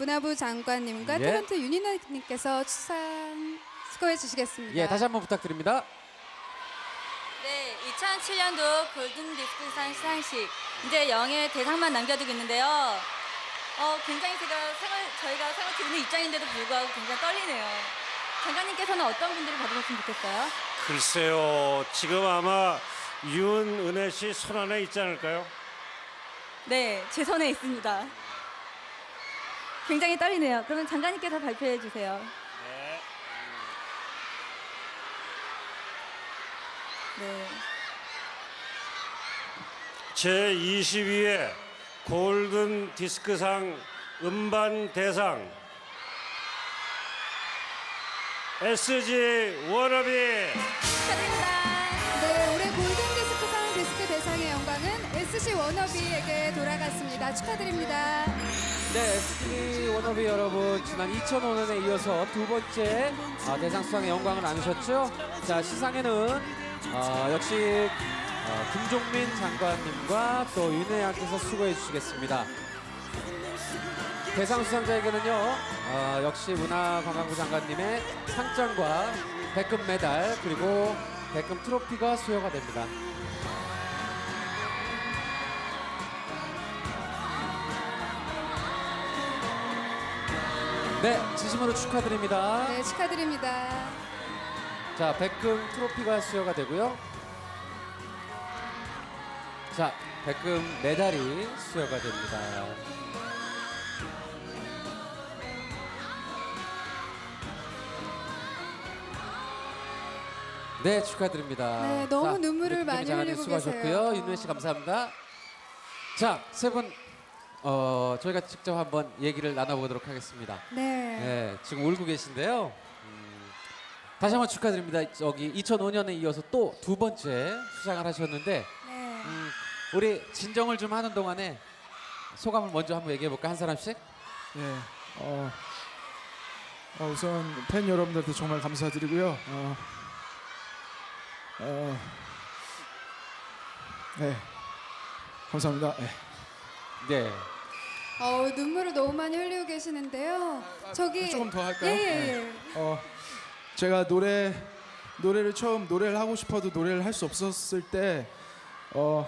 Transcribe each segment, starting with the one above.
문화부 장관님과 예. 탤런트 윤희나님께서 수상 수고해 주시겠습니다. 예, 다시 한번 부탁드립니다. 네, 2007년도 골든 디스크상 시상식 이제 영예 대상만 남겨두고 있는데요. 어, 굉장히 제가 생활 저희가 생활 드리는 입장인데도 불구하고 굉장히 떨리네요. 장관님께서는 어떤 분들을 받으셨으면 좋겠어요? 글쎄요, 지금 아마 윤은혜 씨 손 안에 있지 않을까요? 네, 제 손에 있습니다. 굉장히 떨리네요. 그러면 장관님께서 발표해 주세요. 네. 제 22회 골든 디스크상 음반 대상 SG 워너비 축하드립니다. 네, 올해 골든 디스크상 디스크 대상의 영광은 SC 워너비에게 돌아갔습니다. 축하드립니다. 네, SG 워너비 여러분 지난 2005년에 이어서 두 번째 아, 대상 수상의 영광을 안으셨죠? 자 시상에는 아, 역시 아, 김종민 장관님과 또 윤혜양께서 수고해 주시겠습니다. 대상 수상자에게는요 아, 역시 문화관광부 장관님의 상장과 백금 메달 그리고 백금 트로피가 수여가 됩니다. 네, 진심으로 축하드립니다. 네, 축하드립니다. 자, 백금 트로피가 수여가 되고요. 자, 백금 메달이 수여가 됩니다. 네, 축하드립니다. 네, 너무 눈물을 많이 장관님 흘리고 수고하셨고요. 계세요. 윤우혜 씨 감사합니다. 자, 세 분 어, 저희가 직접 한번 얘기를 나눠보도록 하겠습니다. 네. 네, 지금 울고 계신데요. 음, 다시 한번 축하드립니다. 저기 2005년에 이어서 또 두 번째 수상을 하셨는데 네. 음, 우리 진정을 좀 하는 동안에 소감을 먼저 한번 얘기해 볼까 한 사람씩? 예, 어, 어, 우선 팬 여러분들한테 정말 감사드리고요. 어, 어, 네, 감사합니다. 네. 네. 어, 눈물을 너무 많이 흘리고 계시는데요. 저기 아, 조금 더 할까요? 예, 예, 예. 어, 제가 노래 노래를 처음 노래를 하고 싶어도 노래를 할 수 없었을 때 어,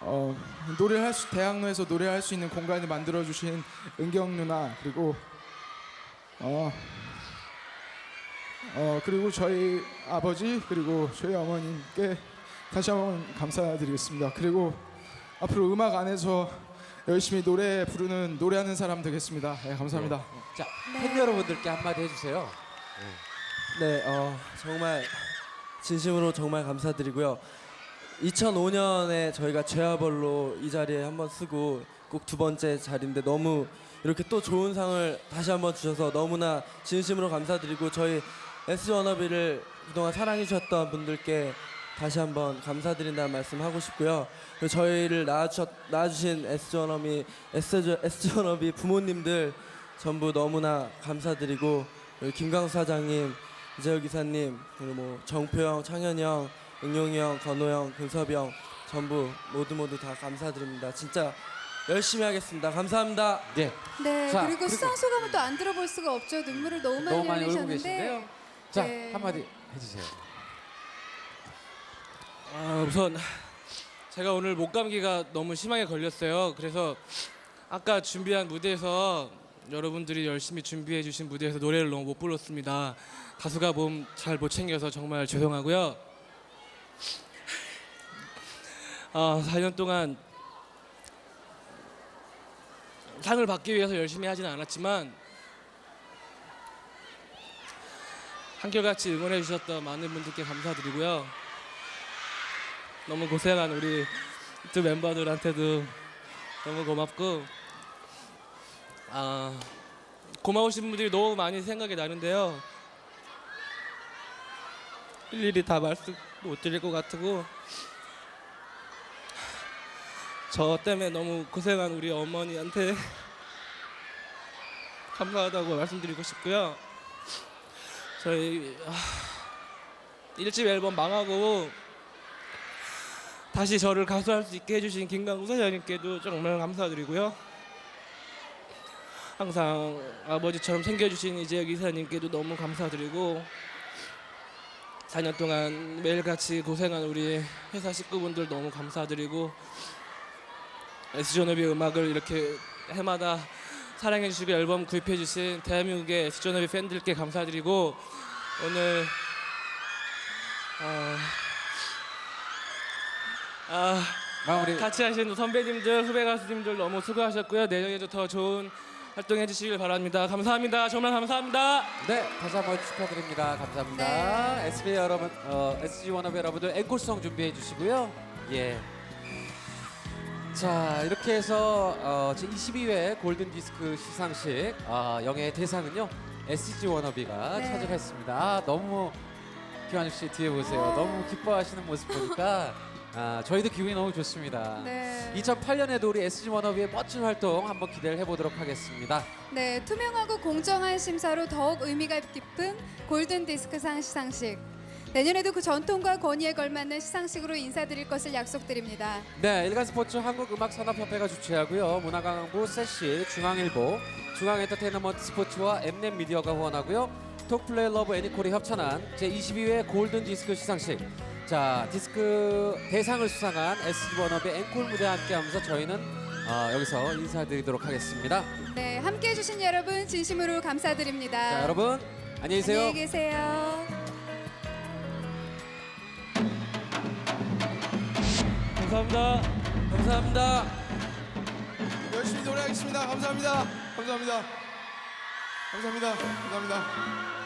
어, 노래를 할 수, 대학로에서 노래할 수 있는 공간을 만들어 주신 은경 누나 그리고 어, 어 그리고 저희 아버지 그리고 저희 어머님께 다시 한번 감사드리겠습니다. 그리고 앞으로 음악 안에서 열심히 노래 부르는 노래하는 사람 되겠습니다. 네, 감사합니다. 자, 팬 여러분들께 한마디 해주세요. 네, 어, 정말 진심으로 정말 감사드리고요. 2005년에 저희가 죄아벌로 이 자리에 한번 쓰고 꼭 두 번째 자리인데 너무 이렇게 또 좋은 상을 다시 한번 주셔서 너무나 진심으로 감사드리고 저희 S 워너비를 그동안 사랑해 주셨던 분들께 다시 한번 감사드린다는 말씀 하고 싶고요. 그리고 저희를 낳아주셨, 낳아주신 S 워너비 S, S 워너비 부모님들 전부 너무나 감사드리고 그리고 김강수 사장님, 이재혁 기사님, 그리고 뭐 정표 형, 창현이 형, 응용이 형, 건호 형, 근섭이 형 전부 모두 모두 다 감사드립니다. 진짜 열심히 하겠습니다. 감사합니다. 네. 네, 자, 그리고 그리고- 수상 소감을 또안 들어볼 수가 없죠. 눈물을 너무 많이 너무 많이 울고 흘리셨는데. 계신데요. 자, 네. 한마디 해주세요. 아, 우선 제가 오늘 목감기가 너무 심하게 걸렸어요. 그래서 아까 준비한 무대에서 여러분들이 열심히 준비해 주신 무대에서 노래를 너무 못 불렀습니다. 가수가 몸 잘 못 챙겨서 정말 죄송하고요. 아, 4년 동안 상을 받기 위해서 열심히 하진 않았지만 한결같이 응원해 주셨던 많은 분들께 감사드리고요. 너무 고생한 우리 두 멤버들한테도 너무 고맙고 아 고마우신 분들이 너무 많이 생각이 나는데요. 일일이 다 말씀 못 드릴 것 같고 저 때문에 너무 고생한 우리 어머니한테 감사하다고 말씀드리고 싶고요. 저희 아, 일집 앨범 망하고 다시 저를 가수할 수 있게 해주신 김강구 사장님께도 정말 감사드리고요. 항상 아버지처럼 챙겨주신 이재혁 이사님께도 너무 감사드리고 4년 동안 매일같이 고생한 우리 회사 식구분들 너무 감사드리고 S존업의 음악을 이렇게 해마다 사랑해주시고 앨범 구입해주신 대한민국의 S존업의 팬들께 감사드리고 오늘 아, 아 마무리. 같이 하시는 선배님들, 후배 가수님들 너무 수고하셨고요. 내년에도 더 좋은 활동해 주시길 바랍니다. 감사합니다. 정말 감사합니다. 네, 다시 한 번 축하드립니다. 감사합니다. SB 여러분, 어, SG 워너비 여러분들 앵콜송 준비해 주시고요. 예. 자, 이렇게 해서 어, 제 22회 골든 디스크 시상식 아, 영예의 대상은요 SG 워너비가 네. 차지했습니다. 아, 너무 김한juk 씨 뒤에 보세요. 어. 너무 기뻐하시는 모습 보니까 아, 저희도 기분이 너무 좋습니다. 네. 2008년에도 우리 SG 워너비의 멋진 활동 한번 기대를 해보도록 하겠습니다. 네, 투명하고 공정한 심사로 더욱 의미가 깊은 골든 디스크상 시상식. 내년에도 그 전통과 권위에 걸맞는 시상식으로 인사드릴 것을 약속드립니다. 네, 일간 스포츠 한국음악산업협회가 주최하고요. 문화관광부 세시, 중앙일보, 중앙엔터테인먼트 스포츠와 엠넷 미디어가 후원하고요. 톡플레이 러브 애니콜이 협찬한 제22회 골든 디스크 시상식. 자, 디스크 대상을 수상한 SG 워너비 앵콜 무대와 함께하면서 저희는 어, 여기서 인사드리도록 하겠습니다. 네, 함께 해주신 여러분 진심으로 감사드립니다. 자, 여러분 안녕히 계세요. 안녕히 계세요. 감사합니다. 감사합니다. 열심히 노래하겠습니다. 감사합니다. 감사합니다. 감사합니다. 감사합니다.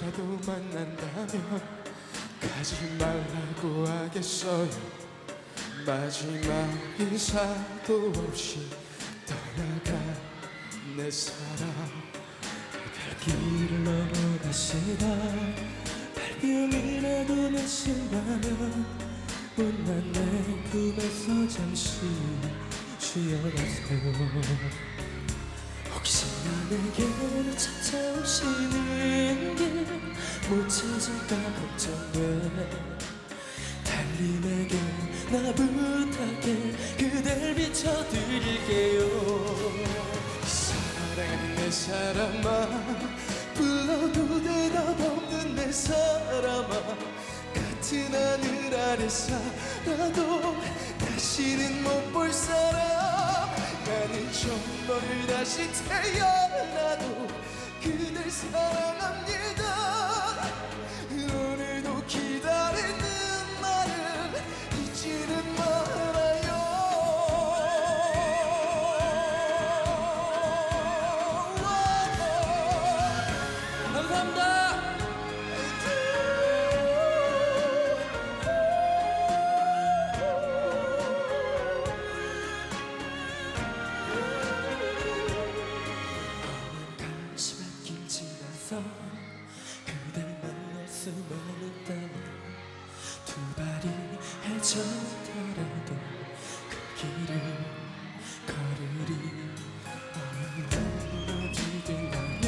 라도 만난다면 가지 말라고 하겠어요. 마지막 인사도 없이 떠나간 내 사랑. 길을 넘어 가시다. 발병이라도 나신다면 못난 내 꿈에서 잠시 쉬어가세요 나에게 찾아오시는 길 못 찾을까 걱정돼. 달리 내게 나 부탁해 그댈 비춰드릴게요. 사랑하는 내 사람아 불러도 대답 없는 내 사람아 같은 하늘 아래 살아도 다시는 못 볼 사람 너를 다시 태어나도 그댈 사랑합니다 길 지나서 그댈 만날 수만 있다면 두 발이 헤쳐더라도 그 길을 걸으리. 어디든 가면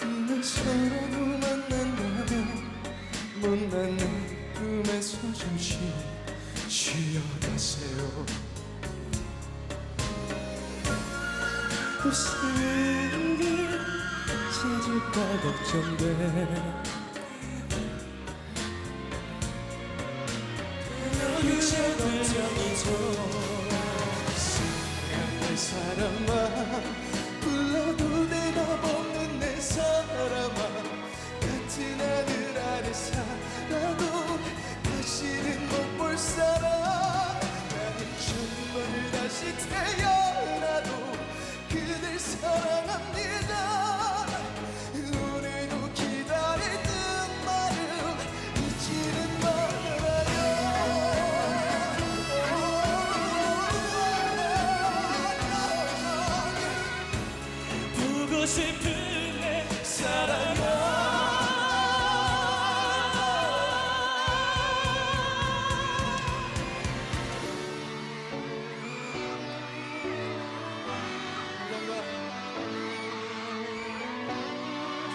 꿈에서라도 만난다면 못난 내 꿈에서 잠시 쉬어가세요. 웃음은 길 찾을까 걱정돼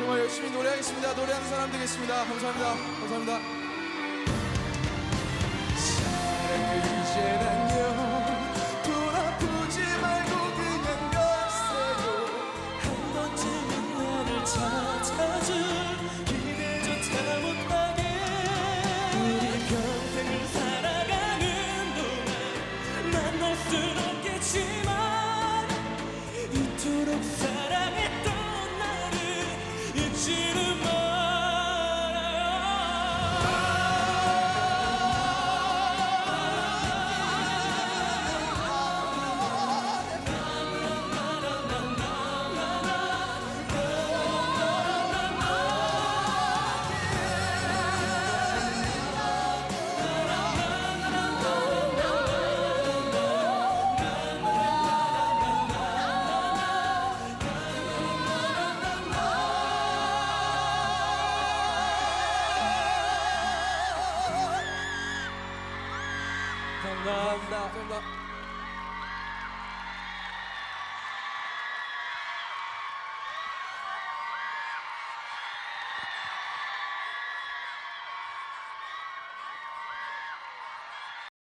정말 열심히 노래하겠습니다. 노래하는 사람 되겠습니다. 감사합니다. 감사합니다. んだ。